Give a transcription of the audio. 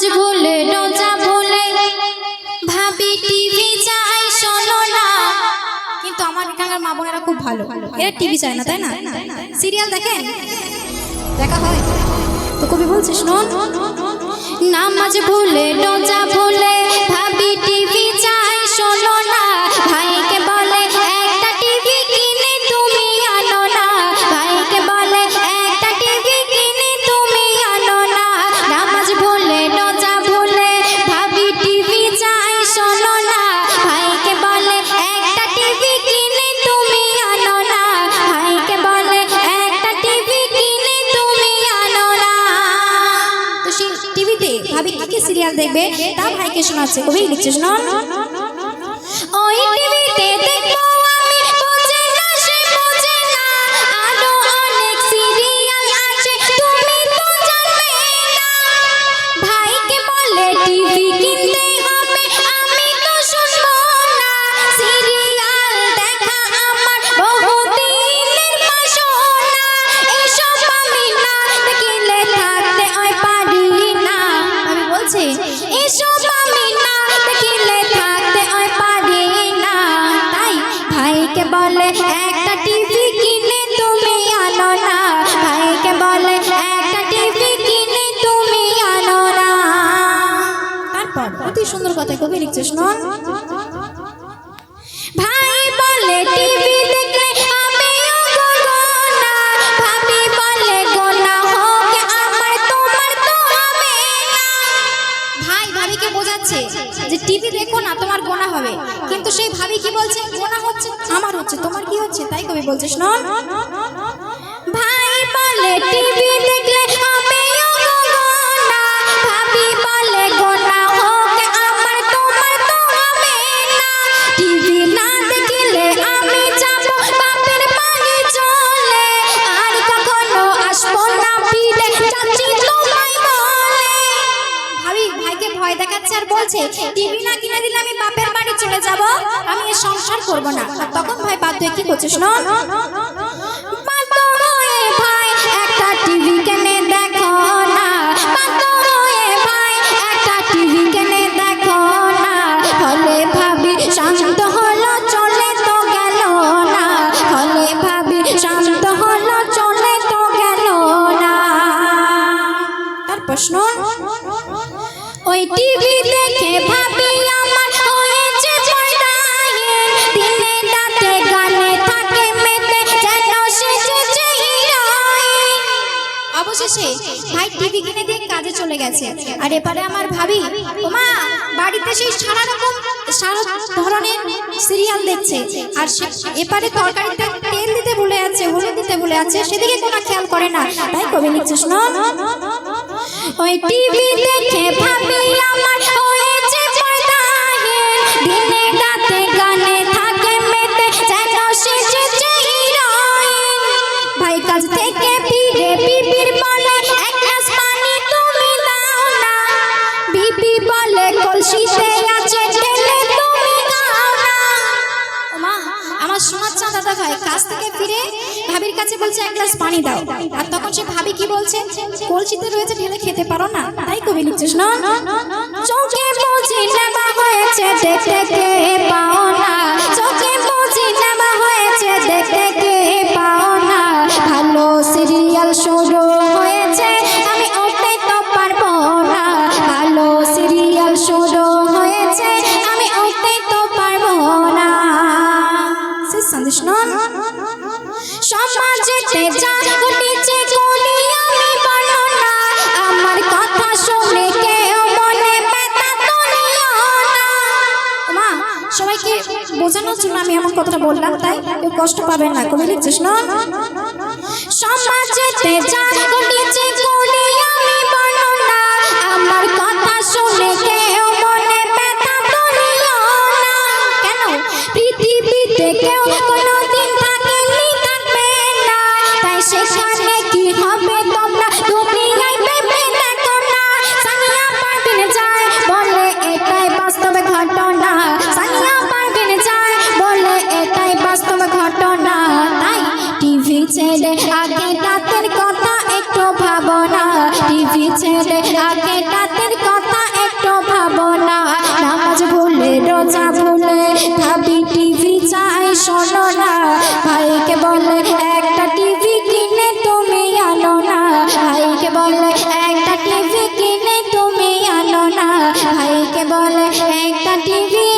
নামাজ ভুলে রোজা ভুলে। ভাবি টিভি চাই, শোনো না। কিন্তু আমার এখানকার মা বোনেরা খুব ভালো। এরা টিভি চায় না, তাই না? সিরিয়াল দেখেন? দেখা হয়? তো কবি বলছিস নামাজ ভুলে রোজা ভুলে। ভাবি সিরিয়াল দেখবে তা ভাইকে শোনাচ্ছে। কবি লিখছে শোনো ভাইকে বলে, একটা টিভি কিনে তুমি আনো না। ভাইকে বলে, একটা টিভি কিনে তুমি আনো না। তারপর অতি সুন্দর কথা কবি লিখছে শুনুন ভাই বলে, টিভি যে, টিভি দেখো না, তোমার গোনা হবে। কিন্তু সেই ভাবি কি বলছে? গোনা হচ্ছে হচ্ছে তাই কবি বলছে শুনুন ভাই বলে টিভি দেখলে যাব, আমি এ সংসার করব না। তখন ভাই বাধ্য কি করছে একটা টিভি কিনে দেখো না। একটা টিভি কিনে দেখো না। তো না। তো না। তার প্রশ্ন ওই টিভি অবশেষে ভাই টিভি কিনে দিয়ে কাজে চলে গেছে। আর এপারে আমার ভাবি মা বাড়িতে সেই সারা রকম, সারা ধরনের সিরিয়াল দেখছে। আর এপারে তরকারিতে তেল দিতে ভুলে আছে, হলুদ দিতে ভুলে আছে, সেদিকে কোনো খেয়াল করে না। তাই কবি লিখছে শোনো ওই টিভি দেখে বলছে, এক গ্লাস পানি দাও। আর তখন সে ভাবি কি বলছে? কলসিতে রয়েছে ঢেলে খেতে পারো না, তাই কবি লিখছিস না? চোখে বুঝি নেবা হয়েছে, দেখতে কে পাও না। বোঝানোর জন্য আমি এমন কথাটা বললাম, তাই কেউ কষ্ট পাবেন না। কবি লিখছিস কথা না। কেন? পৃথিবীতে কেউ টিভি ছেড়ে আগে রাতের কথা একটু ভাবো না টিভি ছেড়ে আগে রাতের কথা একটু ভাবো নামাজ ভুলে, রোজা ভুলে, ভাবি টিভি চাই শোনো না। ভাইকে বলে, একটা টিভি কিনে তুমি আনো না। ভাইকে বলে, একটা টিভি কিনে তুমি আনো না। ভাইকে বলে, একটা টিভি